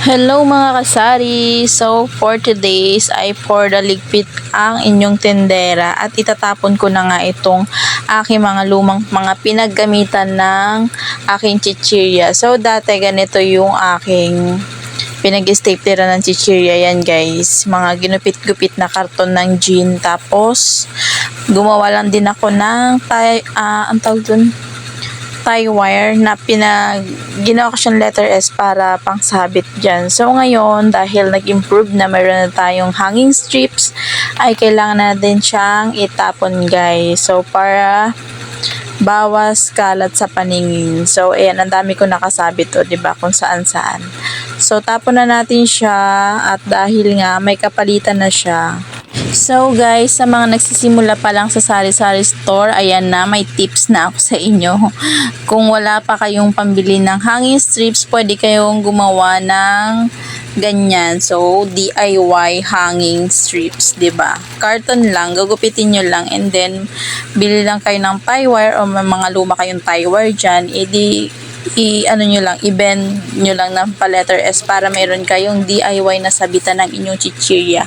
Hello mga kasari! So for today's ay for the ligpit ang inyong tendera at itatapon ko na nga itong aking mga lumang mga pinaggamitan ng aking chichirya. So dati ganito yung aking pinag-stapler ng chichirya yan guys. Mga ginupit-gupit na karton ng jean. Tapos gumawa lang din ako ng ah, ang tawag dun? Tie wire na pinag ginawa ko siyang letter S para pangsabit dyan. So ngayon, dahil nag-improve na mayroon na tayong hanging strips, ay kailangan natin siyang itapon guys. So para bawas kalat sa paningin. So ayan, ang dami ko nakasabit to, 'di ba, kung saan saan. So tapon na natin siya at dahil nga may kapalitan na siya, So guys, sa mga nagsisimula pa lang sa sari-sari store, ayan na, may tips na ako sa inyo. Kung wala pa kayong pambili ng hanging strips, pwede kayong gumawa ng ganyan. So, DIY hanging strips, ba? Carton lang, gugupitin nyo lang and then bili lang kayo ng tie wire o may mga luma kayong tie wire dyan, edi i ano nyo lang, i-bend nyo lang ng pa letter S para meron kayong DIY na sabitan ng inyong chichirya.